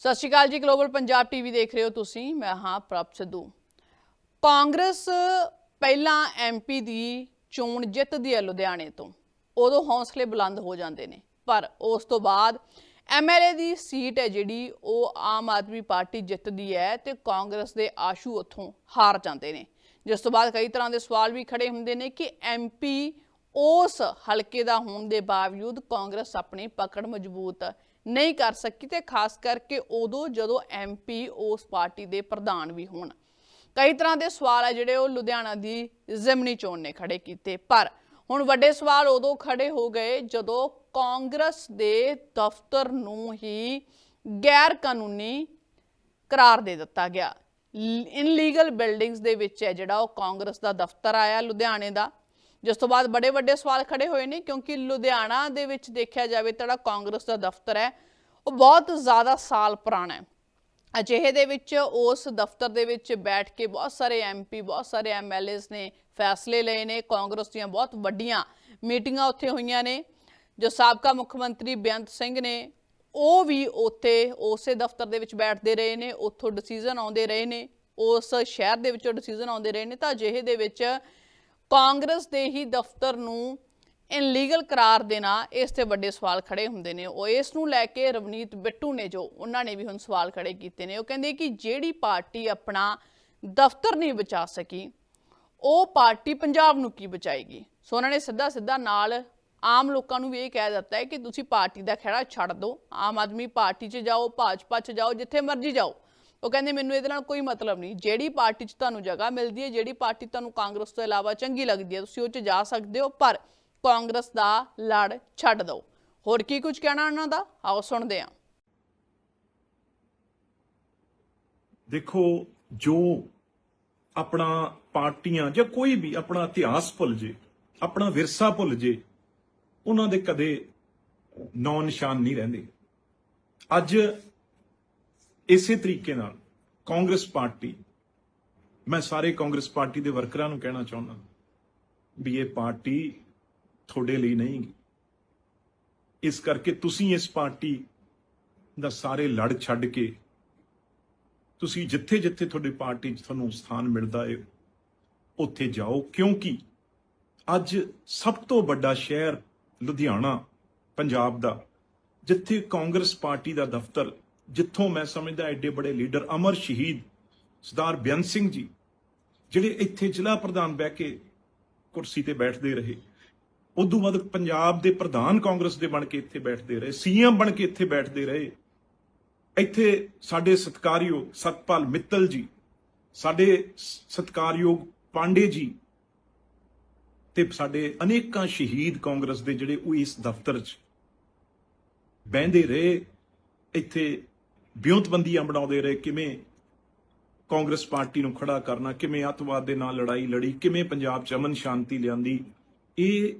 ਸਤਿ ਸ਼੍ਰੀ ਅਕਾਲ ਜੀ global Punjab TV ਦੇਖ ਰਹੇ ਹੋ ਤੁਸੀਂ। ਮੈਂ ਹਾਂ ਪ੍ਰਭ ਸਿੱਧੂ। ਕਾਂਗਰਸ ਪਹਿਲਾਂ ਐਮਪੀ ਦੀ ਚੋਣ ਜਿੱਤਦੀ ਹੈ ਲੁਧਿਆਣੇ ਤੋਂ। ਉਦੋਂ ਹੌਸਲੇ ਬੁਲੰਦ ਹੋ ਜਾਂਦੇ ਨੇ। ਪਰ ਉਸ ਤੋਂ ਬਾਅਦ ਐਮਐਲਏ ਦੀ ਸੀਟ ਹੈ ਜਿਹੜੀ, ਉਹ ਆਮ ਆਦਮੀ ਪਾਰਟੀ ਜਿੱਤਦੀ ਹੈ ਤੇ ਕਾਂਗਰਸ ਦੇ ਆਸ਼ੂ ਉੱਥੋਂ ਹਾਰ ਜਾਂਦੇ ਨੇ। ਜਿਸ ਤੋਂ ਬਾਅਦ ਕਈ ਤਰ੍ਹਾਂ ਦੇ ਸਵਾਲ ਵੀ ਖੜੇ ਹੁੰਦੇ ਨੇ ਕਿ ਐਮਪੀ ਉਸ ਹਲਕੇ ਦਾ ਹੋਣ ਦੇ ਬਾਵਜੂਦ ਕਾਂਗਰਸ ਆਪਣੀ ਪਕੜ ਮਜ਼ਬੂਤ ਨਹੀਂ ਕਰ ਸਕੀ ਤੇ ਖਾਸ ਕਰਕੇ ਉਦੋਂ ਜਦੋਂ ਐਮਪੀ ਉਸ ਪਾਰਟੀ ਦੇ ਪ੍ਰਧਾਨ ਵੀ ਹੋਣ। ਕਈ ਤਰ੍ਹਾਂ ਦੇ ਸਵਾਲ ਆ ਜਿਹੜੇ ਉਹ ਲੁਧਿਆਣਾ ਦੀ ਜ਼ਿਮਨੀ ਚੋਣ ਨੇ ਖੜੇ ਕੀਤੇ, ਪਰ ਹੁਣ ਵੱਡੇ ਸਵਾਲ ਉਦੋਂ ਖੜੇ ਹੋ ਗਏ ਜਦੋਂ ਕਾਂਗਰਸ ਦੇ ਦਫ਼ਤਰ ਨੂੰ ਹੀ ਗੈਰ ਕਾਨੂੰਨੀ ਕਰਾਰ ਦੇ ਦਿੱਤਾ ਗਿਆ। ਇਨਲੀਗਲ ਬਿਲਡਿੰਗਸ ਦੇ ਵਿੱਚ ਹੈ ਜਿਹੜਾ ਉਹ ਕਾਂਗਰਸ ਦਾ ਦਫ਼ਤਰ ਆਇਆ ਲੁਧਿਆਣੇ ਦਾ। ਜਿਸ ਤੋਂ ਬਾਅਦ ਬੜੇ ਵੱਡੇ ਸਵਾਲ ਖੜੇ ਹੋਏ ਨੇ, ਕਿਉਂਕਿ ਲੁਧਿਆਣਾ ਦੇ ਵਿੱਚ ਦੇਖਿਆ ਜਾਵੇ ਤਾਂ ਕਾਂਗਰਸ ਦਾ ਦਫ਼ਤਰ ਹੈ, ਉਹ ਬਹੁਤ ਜ਼ਿਆਦਾ ਸਾਲ ਪੁਰਾਣਾ ਹੈ। ਅਜਿਹੇ ਦੇ ਵਿੱਚ ਉਸ ਦਫ਼ਤਰ ਦੇ ਵਿੱਚ ਬੈਠ ਕੇ ਬਹੁਤ ਸਾਰੇ ਐਮਪੀ ਬਹੁਤ ਸਾਰੇ ਐਮਐਲਏਸ ਨੇ ਫੈਸਲੇ ਲਏ ਨੇ। ਕਾਂਗਰਸ ਦੀਆਂ ਬਹੁਤ ਵੱਡੀਆਂ ਮੀਟਿੰਗਾਂ ਉੱਥੇ ਹੋਈਆਂ ਨੇ, ਜੋ ਸਾਬਕਾ ਮੁੱਖ ਮੰਤਰੀ ਬੇਅੰਤ ਸਿੰਘ ਨੇ, ਉਹ ਵੀ ਉੱਥੇ ਉਸੇ ਦਫ਼ਤਰ ਦੇ ਵਿੱਚ ਬੈਠਦੇ ਰਹੇ ਨੇ, ਉੱਥੋਂ ਡਿਸੀਜਨ ਆਉਂਦੇ ਰਹੇ ਨੇ, ਉਸ ਸ਼ਹਿਰ ਦੇ ਵਿੱਚੋਂ ਡਿਸੀਜਨ ਆਉਂਦੇ ਰਹੇ ਨੇ। ਤਾਂ ਅਜਿਹੇ ਦੇ ਵਿੱਚ ਕਾਂਗਰਸ ਦੇ ਹੀ ਦਫ਼ਤਰ ਨੂੰ ਇਨਲੀਗਲ ਕਰਾਰ ਦੇਣਾ ਇਸ ਤੇ ਵੱਡੇ ਸਵਾਲ ਖੜੇ ਹੁੰਦੇ ਨੇ। ਉਹ ਇਸ ਨੂੰ ਲੈ ਕੇ ਰਵਨੀਤ ਬਿੱਟੂ ਨੇ ਜੋ ਉਹਨਾਂ ਨੇ ਵੀ ਹੁਣ ਸਵਾਲ ਖੜੇ ਕੀਤੇ ਨੇ, ਉਹ ਕਹਿੰਦੇ ਕਿ ਜਿਹੜੀ ਪਾਰਟੀ ਆਪਣਾ ਦਫ਼ਤਰ ਨਹੀਂ ਬਚਾ ਸਕੀ, ਉਹ ਪਾਰਟੀ ਪੰਜਾਬ ਨੂੰ ਕੀ ਬਚਾਏਗੀ? ਸੋ ਉਹਨਾਂ ਨੇ ਸਿੱਧਾ ਸਿੱਧਾ ਨਾਲ ਆਮ ਲੋਕਾਂ ਨੂੰ ਵੀ ਇਹ ਕਹਿ ਦਿੱਤਾ ਹੈ ਕਿ ਤੁਸੀਂ ਪਾਰਟੀ ਦਾ ਖਹਿੜਾ ਛੱਡ ਦਿਓ, ਆਮ ਆਦਮੀ ਪਾਰਟੀ 'ਚ ਜਾਓ, ਭਾਜਪਾ 'ਚ ਜਾਓ, ਜਿੱਥੇ ਮਰਜ਼ੀ ਜਾਓ। ਉਹ ਕਹਿੰਦੇ ਮੈਨੂੰ ਇਹਦੇ ਨਾਲ ਕੋਈ ਮਤਲਬ ਨਹੀਂ। ਜਿਹੜੀ ਪਾਰਟੀ 'ਚ ਤੁਹਾਨੂੰ ਜਗ੍ਹਾ ਮਿਲਦੀ ਹੈ, ਜਿਹੜੀ ਪਾਰਟੀ ਤੁਹਾਨੂੰ ਕਾਂਗਰਸ ਤੋਂ ਇਲਾਵਾ ਚੰਗੀ ਲੱਗਦੀ ਹੈ, ਤੁਸੀਂ ਉਹ 'ਚ ਜਾ ਸਕਦੇ ਹੋ, ਪਰ ਕਾਂਗਰਸ ਦਾ ਲੜ ਛੱਡ ਦਿਓ। ਹੋਰ ਕੀ ਕੁਝ ਕਹਿਣਾ ਉਹਨਾਂ ਦਾ? ਆਓ ਸੁਣਦੇ ਹਾਂ। ਦੇਖੋ, ਜੋ ਆਪਣਾ ਪਾਰਟੀਆਂ ਜਾਂ ਕੋਈ ਵੀ ਆਪਣਾ ਇਤਿਹਾਸ ਭੁੱਲ ਜੇ, ਆਪਣਾ ਵਿਰਸਾ ਭੁੱਲ ਜੇ, ਉਹਨਾਂ ਦੇ ਕਦੇ ਨੌ ਨਿਸ਼ਾਨ ਨਹੀਂ ਰਹਿੰਦੇ। ਅੱਜ ਇਸੇ ਤਰੀਕੇ ਨਾਲ ਕਾਂਗਰਸ ਪਾਰਟੀ, ਮੈਂ ਸਾਰੇ ਕਾਂਗਰਸ ਪਾਰਟੀ ਦੇ ਵਰਕਰਾਂ ਨੂੰ ਕਹਿਣਾ ਚਾਹੁੰਦਾ ਵੀ ਇਹ ਪਾਰਟੀ ਤੁਹਾਡੇ ਲਈ ਨਹੀਂ ਗੀ ਇਸ ਕਰਕੇ ਤੁਸੀਂ ਇਸ ਪਾਰਟੀ ਦਾ ਸਾਰੇ ਲੜ ਛੱਡ ਕੇ ਤੁਸੀਂ ਜਿੱਥੇ ਜਿੱਥੇ ਤੁਹਾਡੀ ਪਾਰਟੀ 'ਚ ਤੁਹਾਨੂੰ ਸਥਾਨ ਮਿਲਦਾ ਹੈ, ਉੱਥੇ ਜਾਓ। ਕਿਉਂਕਿ ਅੱਜ ਸਭ ਤੋਂ ਵੱਡਾ ਸ਼ਹਿਰ ਲੁਧਿਆਣਾ, ਪੰਜਾਬ ਦਾ, ਜਿੱਥੇ ਕਾਂਗਰਸ ਪਾਰਟੀ ਦਾ ਦਫ਼ਤਰ ਜਿੱਥੋਂ ਮੈਂ ਸਮਝਦਾ ਐਡੇ ਬੜੇ ਲੀਡਰ ਅਮਰ ਸ਼ਹੀਦ ਸਰਦਾਰ ਬੇਅੰਤ ਸਿੰਘ ਜੀ, ਜਿਹੜੇ ਇੱਥੇ ਜ਼ਿਲ੍ਹਾ ਪ੍ਰਧਾਨ ਬਹਿ ਕੇ ਕੁਰਸੀ ਤੇ ਬੈਠਦੇ ਰਹੇ। ਉਦੋਂ ਬਾਅਦ ਪੰਜਾਬ ਦੇ ਪ੍ਰਧਾਨ ਕਾਂਗਰਸ ਦੇ ਬਣ ਕੇ ਇੱਥੇ ਬੈਠਦੇ ਰਹੇ, ਸੀਐਮ ਬਣ ਕੇ ਇੱਥੇ ਬੈਠਦੇ ਰਹੇ। ਇੱਥੇ ਸਾਡੇ ਸਤਕਾਰਯੋਗ ਸਤਪਾਲ ਮਿੱਤਲ ਜੀ, ਸਾਡੇ ਸ- ਸਤਿਕਾਰਯੋਗ ਪਾਂਡੇ ਜੀ ਤੇ ਸਾਡੇ ਅਨੇਕਾਂ ਸ਼ਹੀਦ ਕਾਂਗਰਸ ਦੇ ਜਿਹੜੇ ਉਹ ਇਸ ਦਫ਼ਤਰ 'ਚ ਬਹਿੰਦੇ ਰਹੇ। ਇੱਥੇ ਵਿਉਂਤਬੰਦੀਆਂ ਬਣਾਉਂਦੇ ਰਹੇ, ਕਿਵੇਂ ਕਾਂਗਰਸ ਪਾਰਟੀ ਨੂੰ ਖੜਾ ਕਰਨਾ, ਕਿਵੇਂ ਅੱਤਵਾਦ ਦੇ ਨਾਲ ਲੜਾਈ ਲੜੀ, ਕਿਵੇਂ ਪੰਜਾਬ 'ਚ ਅਮਨ ਸ਼ਾਂਤੀ ਲਿਆਂਦੀ। ਇਹ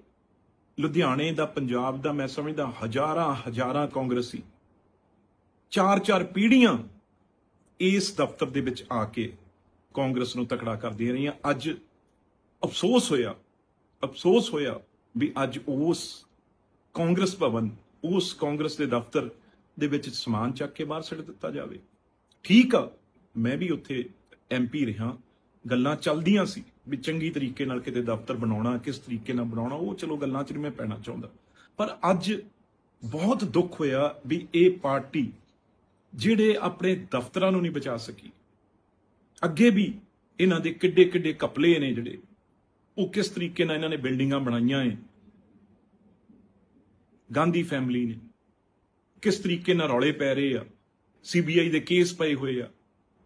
ਲੁਧਿਆਣੇ ਦਾ, ਪੰਜਾਬ ਦਾ, ਮੈਂ ਸਮਝਦਾ ਹਜ਼ਾਰਾਂ ਹਜ਼ਾਰਾਂ ਕਾਂਗਰਸੀ ਚਾਰ ਚਾਰ ਪੀੜ੍ਹੀਆਂ ਇਸ ਦਫ਼ਤਰ ਦੇ ਵਿੱਚ ਆ ਕੇ ਕਾਂਗਰਸ ਨੂੰ ਤਕੜਾ ਕਰਦੀਆਂ ਰਹੀਆਂ। ਅੱਜ ਅਫਸੋਸ ਹੋਇਆ ਅਫਸੋਸ ਹੋਇਆ ਵੀ ਅੱਜ ਉਸ ਕਾਂਗਰਸ ਭਵਨ, ਉਸ ਕਾਂਗਰਸ ਦੇ ਦਫ਼ਤਰ ਦੇ ਵਿੱਚ ਸਮਾਨ ਚੱਕ ਕੇ ਬਾਹਰ ਸੁੱਟ ਦਿੱਤਾ ਜਾਵੇ। ਠੀਕ ਆ, ਮੈਂ ਵੀ ਉੱਥੇ ਐਮਪੀ ਰਿਹਾ। ਗੱਲਾਂ ਚੱਲਦੀਆਂ ਸੀ ਵੀ ਚੰਗੀ ਤਰੀਕੇ ਨਾਲ ਕਿਤੇ ਦਫ਼ਤਰ ਬਣਾਉਣਾ, ਕਿਸ ਤਰੀਕੇ ਨਾਲ ਬਣਾਉਣਾ, ਉਹ ਚਲੋ ਗੱਲਾਂ 'ਚ ਨਹੀਂ ਮੈਂ ਪੈਣਾ ਚਾਹੁੰਦਾ। ਪਰ ਅੱਜ ਬਹੁਤ ਦੁੱਖ ਹੋਇਆ ਵੀ ਇਹ ਪਾਰਟੀ ਜਿਹੜੇ ਆਪਣੇ ਦਫ਼ਤਰਾਂ ਨੂੰ ਨਹੀਂ ਬਚਾ ਸਕੀ, ਅੱਗੇ ਵੀ ਇਹਨਾਂ ਦੇ ਕਿੱਡੇ ਕਿੱਡੇ ਕਪਲੇ ਨੇ ਜਿਹੜੇ, ਉਹ ਕਿਸ ਤਰੀਕੇ ਨਾਲ ਇਹਨਾਂ ਨੇ ਬਿਲਡਿੰਗਾਂ ਬਣਾਈਆਂ ਏ। ਗਾਂਧੀ ਫੈਮਿਲੀ ਨੇ। ਕਿਸ ਤਰੀਕੇ ਨਾਲ ਰੌਲੇ ਪੈ ਰਹੇ ਆ? ਸੀਬੀਆਈ ਦੇ ਕੇਸ ਪਏ ਹੋਏ ਆ।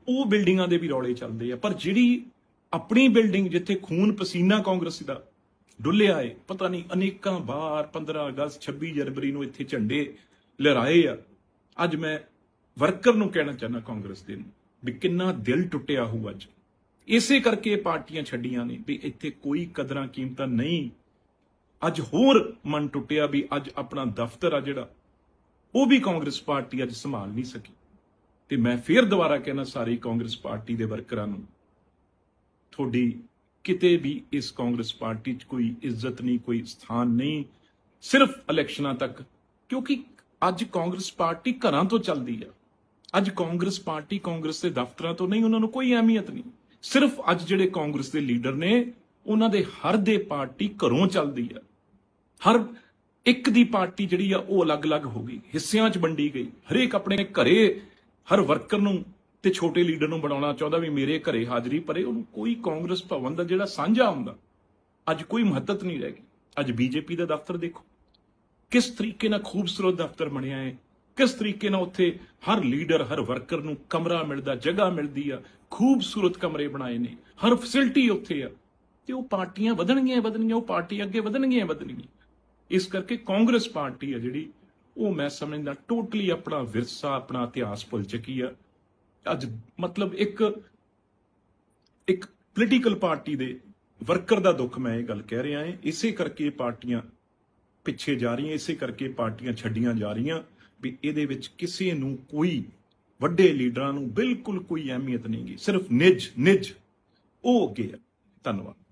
ਉਹ ਬਿਲਡਿੰਗਾਂ ਦੇ ਵੀ ਰੌਲੇ ਚੱਲਦੇ ਆ। ਪਰ ਜਿਹੜੀ ਆਪਣੀ ਬਿਲਡਿੰਗ ਜਿੱਥੇ ਖੂਨ ਪਸੀਨਾ ਕਾਂਗਰਸ ਦਾ ਡੁੱਲਿਆ ਏ, ਪਤਾ ਨਹੀਂ ਅਨੇਕਾਂ ਵਾਰ 15 ਅਗਸਤ 26 ਜਨਵਰੀ ਨੂੰ ਇੱਥੇ ਝੰਡੇ ਲਹਿਰਾਏ ਆ। ਅੱਜ ਮੈਂ ਵਰਕਰ ਨੂੰ ਕਹਿਣਾ ਚਾਹੁੰਦਾ ਕਾਂਗਰਸ ਦੇ ਨੂੰ ਵੀ ਕਿੰਨਾ ਦਿਲ ਟੁੱਟਿਆ ਹੋਊ ਅੱਜ। ਇਸੇ ਕਰਕੇ ਪਾਰਟੀਆਂ ਛੱਡੀਆਂ ਨੇ ਵੀ ਇੱਥੇ ਕੋਈ ਕਦਰਾਂ ਕੀਮਤਾਂ ਨਹੀਂ। ਅੱਜ ਹੋਰ ਮਨ ਟੁੱਟਿਆ ਵੀ ਅੱਜ ਆਪਣਾ ਦਫ਼ਤਰ ਆ ਜਿਹੜਾ ਉਹ ਵੀ ਕਾਂਗਰਸ ਪਾਰਟੀ ਅੱਜ ਸੰਭਾਲ ਨਹੀਂ ਸਕੀ। ਤੇ ਮੈਂ ਫੇਰ ਦੁਬਾਰਾ ਕਹਿਣਾ, ਸਾਰੀ ਕਾਂਗਰਸ ਪਾਰਟੀ ਦੇ ਵਰਕਰਾਂ ਨੂੰ, ਤੁਹਾਡੀ ਕਿਤੇ ਵੀ ਇਸ ਕਾਂਗਰਸ ਪਾਰਟੀ 'ਚ ਕੋਈ ਇੱਜ਼ਤ ਨਹੀਂ, ਕੋਈ ਸਥਾਨ ਨਹੀਂ, ਸਿਰਫ ਇਲੈਕਸ਼ਨਾਂ ਤੱਕ, ਕਿਉਂਕਿ ਅੱਜ ਕਾਂਗਰਸ ਪਾਰਟੀ ਘਰਾਂ ਤੋਂ ਚੱਲਦੀ ਆ। ਅੱਜ ਕਾਂਗਰਸ ਪਾਰਟੀ ਕਾਂਗਰਸ ਦੇ ਦਫ਼ਤਰਾਂ ਤੋਂ ਨਹੀਂ, ਉਹਨਾਂ ਨੂੰ ਕੋਈ ਅਹਿਮੀਅਤ ਨਹੀਂ। ਸਿਰਫ ਅੱਜ ਜਿਹੜੇ ਕਾਂਗਰਸ ਦੇ ਲੀਡਰ ਨੇ, ਉਹਨਾਂ ਦੇ ਹਰ ਦੇ ਪਾਰਟੀ ਘਰੋਂ ਚੱਲਦੀ ਆ। ਹਰ ਇੱਕ ਦੀ ਪਾਰਟੀ ਜਿਹੜੀ ਆ ਉਹ ਅਲੱਗ-ਅਲੱਗ ਹੋ ਗਈ। ਹਿੱਸਿਆਂ 'ਚ ਵੰਡੀ ਗਈ। ਹਰੇਕ ਆਪਣੇ ਘਰੇ ਹਰ ਵਰਕਰ ਨੂੰ ਤੇ ਛੋਟੇ ਲੀਡਰ ਨੂੰ ਬਣਾਉਣਾ ਚਾਹੁੰਦਾ ਵੀ ਮੇਰੇ ਘਰੇ ਹਾਜ਼ਰੀ ਭਰੇ, ਉਹਨੂੰ ਕੋਈ ਕਾਂਗਰਸ ਭਵਨ ਦਾ ਜਿਹੜਾ ਸਾਂਝਾ ਹੁੰਦਾ, ਅੱਜ ਕੋਈ ਮਹੱਤਤ ਨਹੀਂ ਰਹਿ ਗਈ। ਅੱਜ ਬੀਜੇਪੀ ਦਾ ਦਫ਼ਤਰ ਦੇਖੋ। ਕਿਸ ਤਰੀਕੇ ਨਾਲ ਖੂਬਸੂਰਤ ਦਫ਼ਤਰ ਬਣਿਆ ਹੈ। ਕਿਸ ਤਰੀਕੇ ਨਾਲ ਉੱਥੇ ਹਰ ਲੀਡਰ, ਹਰ ਵਰਕਰ ਨੂੰ ਕਮਰਾ ਮਿਲਦਾ, ਜਗ੍ਹਾ ਮਿਲਦੀ ਆ। ਖੂਬਸੂਰਤ ਕਮਰੇ ਬਣਾਏ ਨੇ। ਹਰ ਫੈਸਿਲਿਟੀ ਉੱਥੇ ਆ। ਤੇ ਉਹ ਪਾਰਟੀਆਂ ਵਧਣਗੀਆਂ ਵਧਣਗੀਆਂ ਉਹ ਪਾਰਟੀ ਅੱਗੇ ਵਧਣਗੀਆਂ ਵਧਣਗੀਆਂ ਇਸ ਕਰਕੇ ਕਾਂਗਰਸ ਪਾਰਟੀ ਆ ਜਿਹੜੀ, ਉਹ ਮੈਂ ਸਮਝਦਾ ਟੋਟਲੀ ਆਪਣਾ ਵਿਰਸਾ, ਆਪਣਾ ਇਤਿਹਾਸ ਭੁੱਲ ਚੁੱਕੀ ਆ। ਅੱਜ ਮਤਲਬ ਇੱਕ ਇੱਕ ਪੋਲੀਟੀਕਲ ਪਾਰਟੀ ਦੇ ਵਰਕਰ ਦਾ ਦੁੱਖ ਮੈਂ ਇਹ ਗੱਲ ਕਹਿ ਰਿਹਾ ਹਾਂ, ਇਸੇ ਕਰਕੇ ਪਾਰਟੀਆਂ ਪਿੱਛੇ ਜਾ ਰਹੀਆਂ, ਇਸੇ ਕਰਕੇ ਪਾਰਟੀਆਂ ਛੱਡੀਆਂ ਜਾ ਰਹੀਆਂ ਵੀ ਇਹਦੇ ਵਿੱਚ ਕਿਸੇ ਨੂੰ ਕੋਈ ਵੱਡੇ ਲੀਡਰਾਂ ਨੂੰ ਬਿਲਕੁਲ ਕੋਈ ਅਹਿਮੀਅਤ ਨਹੀਂ ਗਈ ਸਿਰਫ ਨਿੱਜ ਨਿੱਜ, ਉਹ ਅੱਗੇ ਆ। ਧੰਨਵਾਦ।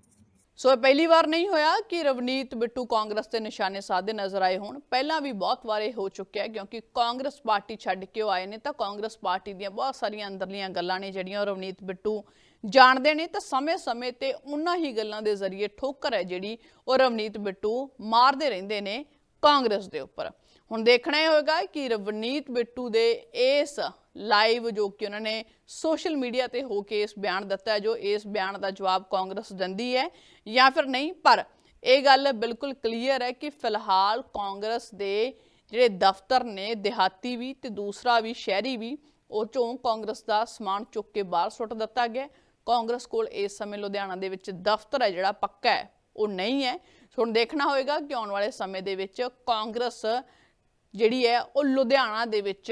ਸੋ ਇਹ ਪਹਿਲੀ ਵਾਰ ਨਹੀਂ ਹੋਇਆ ਕਿ ਰਵਨੀਤ ਬਿੱਟੂ ਕਾਂਗਰਸ ਦੇ ਨਿਸ਼ਾਨੇ ਸਾਧੇ ਨਜ਼ਰ ਆਏ ਹੋਣ। ਪਹਿਲਾਂ ਵੀ ਬਹੁਤ ਵਾਰੇ ਹੋ ਚੁੱਕਿਆ ਕਿਉਂਕਿ ਕਾਂਗਰਸ ਪਾਰਟੀ ਛੱਡ ਕੇ ਉਹ ਆਏ ਨੇ ਤਾਂ ਕਾਂਗਰਸ ਪਾਰਟੀ ਦੀਆਂ ਬਹੁਤ ਸਾਰੀਆਂ ਅੰਦਰਲੀਆਂ ਗੱਲਾਂ ਨੇ ਜਿਹੜੀਆਂ ਉਹ ਰਵਨੀਤ ਬਿੱਟੂ ਜਾਣਦੇ ਨੇ। ਤਾਂ ਸਮੇਂ-ਸਮੇਂ ਤੇ ਉਹਨਾਂ ਹੀ ਗੱਲਾਂ ਦੇ ਜ਼ਰੀਏ ਠੋਕਰ ਹੈ ਜਿਹੜੀ ਉਹ ਰਵਨੀਤ ਬਿੱਟੂ ਮਾਰਦੇ ਰਹਿੰਦੇ ਨੇ ਕਾਂਗਰਸ ਦੇ ਉੱਪਰ। ਹੁਣ ਦੇਖਣਾ ਇਹ ਹੋਏਗਾ ਕਿ ਰਵਨੀਤ ਬਿੱਟੂ ਦੇ ਇਸ ਲਾਈਵ ਜੋ ਕਿ ਉਹਨਾਂ ਨੇ ਸੋਸ਼ਲ ਮੀਡੀਆ ਤੇ ਹੋ ਕੇ ਇਸ ਬਿਆਨ ਦਿੱਤਾ ਜੋ ਇਸ ਬਿਆਨ ਦਾ ਜਵਾਬ ਕਾਂਗਰਸ ਦਿੰਦੀ ਹੈ ਜਾਂ ਫਿਰ ਨਹੀਂ, ਪਰ ਇਹ ਗੱਲ ਬਿਲਕੁਲ ਕਲੀਅਰ ਹੈ ਕਿ ਫਿਲਹਾਲ ਕਾਂਗਰਸ ਦੇ ਜਿਹੜੇ ਦਫ਼ਤਰ ਨੇ, ਦਿਹਾਤੀ ਵੀ ਤੇ ਦੂਸਰਾ ਵੀ, ਸ਼ਹਿਰੀ ਵੀ, ਉਹ ਚੋਂ ਕਾਂਗਰਸ ਦਾ ਸਮਾਨ ਚੁੱਕ ਕੇ ਬਾਹਰ ਸੁੱਟ ਦਿੱਤਾ ਗਿਆ ਕਾਂਗਰਸ ਕੋਲ ਇਸ ਸਮੇਂ ਲੁਧਿਆਣਾ ਦੇ ਵਿੱਚ ਦਫ਼ਤਰ ਹੈ, ਜਿਹੜਾ ਪੱਕਾ ਹੈ, ਉਹ ਨਹੀਂ ਹੈ। ਹੁਣ ਦੇਖਣਾ ਹੋਏਗਾ ਕਿ ਆਉਣ ਵਾਲੇ ਸਮੇਂ ਦੇ ਵਿੱਚ ਕਾਂਗਰਸ ਜਿਹੜੀ ਹੈ, ਉਹ ਲੁਧਿਆਣਾ ਦੇ ਵਿੱਚ